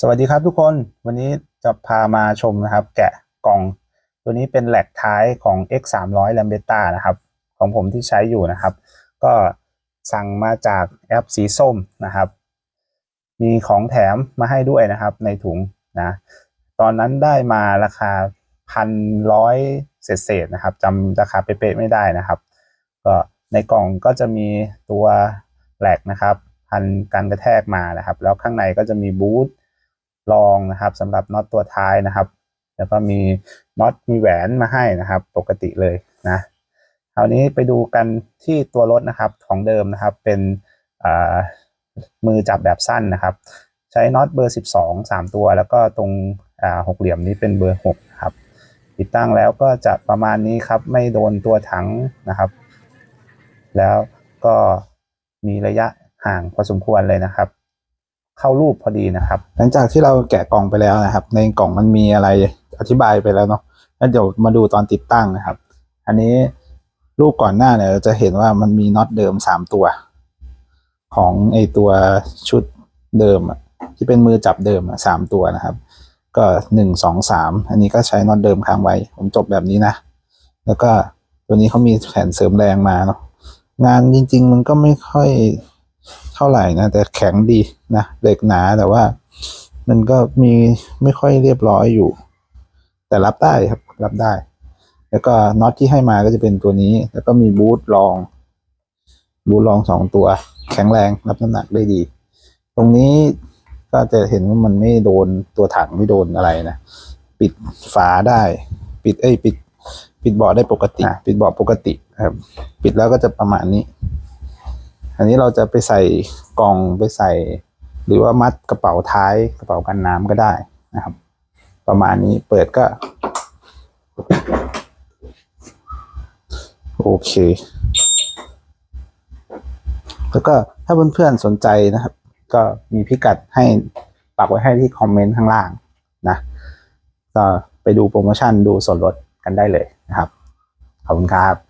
สวัสดีครับทุกคนวันนี้จะพามาชมนะครับ แกะกล่อง ตัวนี้เป็นแหลกท้ายของ X 3 0 0 l a m b e t t a นะครับ ของผมที่ใช้อยู่นะครับ ก็สั่งมาจากแอปสีส้มนะครับ มีของแถมมาให้ด้วยนะครับในถุงนะตอนนั้นได้มาราคาพันร้อยเศษๆนะครับจำราคาเป๊ะๆไม่ได้นะครับ ก็ในกล่องก็จะมีตัวแหลกนะครับ พันกันกระแทกมานะครับ แล้วข้างในก็จะมีบูท รองนะครับสำหรับน็อตตัวท้ายนะครับ แล้วก็มีน็อตมีแหวนมาให้นะครับ ปกติเลยนะคราวนี้ไปดูกันที่ตัวรถนะครับของเดิมนะครับ เป็นมือจับแบบสั้นนะครับ ใช้น็อตเบอร์ 12 3 ตัว แล้วก็ตรงหกเหลี่ยมนี้เป็นเบอร์6ครับติดตั้งแล้วก็จะประมาณนี้ครับ ไม่โดนตัวถังนะครับ แล้วก็มีระยะห่างพอสมควรเลยนะครับ เข้ารูปพอดีนะครับ หลังจากที่เราแกะกล่องไปแล้วนะครับ ในกล่องมันมีอะไรอธิบายไปแล้วเนาะแล้วเดี๋ยวมาดูตอนติดตั้งนะครับ อันนี้รูปก่อนหน้าเนี่ยเราจะเห็นว่ามันมีน็อตเดิมสามตัว ของไอตัวชุดเดิมอะที่เป็นมือจับเดิมอะสามตัวนะครับ ก็หนึ่งสองสามอันนี้ก็ใช้น็อตเดิมค้างไว้ ผมจบแบบนี้นะ แล้วก็ตัวนี้เขามีแผ่นเสริมแรงมาเนาะงานจริง ๆ มันก็ไม่ค่อย เท่าไหร่นะ แต่แข็งดีนะเหล็กหนาแต่ว่า มันก็มีไม่ค่อยเรียบร้อยอยู่ แต่รับได้ครับรับได้ แล้วก็น็อตที่ให้มาก็จะเป็นตัวนี้ แล้วก็มีบูทรอง บูทรองสองตัว แข็งแรงรับน้ำหนักได้ดี ตรงนี้ก็จะเห็นว่ามันไม่โดนตัวถังไม่โดนอะไรนะ ปิดฝาได้ ปิดเอ้ยปิด ปิดเบาะได้ปกติ ปิดเบาะปกติครับ ปิดแล้วก็จะประมาณนี้ อันนี้เราจะไปใส่กล่องไปใส่ หรือว่ามัดกระเป๋าท้ายกระเป๋ากันน้ำก็ได้นะครับ ประมาณนี้เปิดก็ โอเค แล้วก็ถ้าเพื่อนๆสนใจนะครับ ก็มีพิกัดให้ปักไว้ให้ที่คอมเมนต์ข้างล่างนะก็ไปดูโปรโมชั่นดูส่วนลดกันได้เลยนะครับ ขอบคุณครับ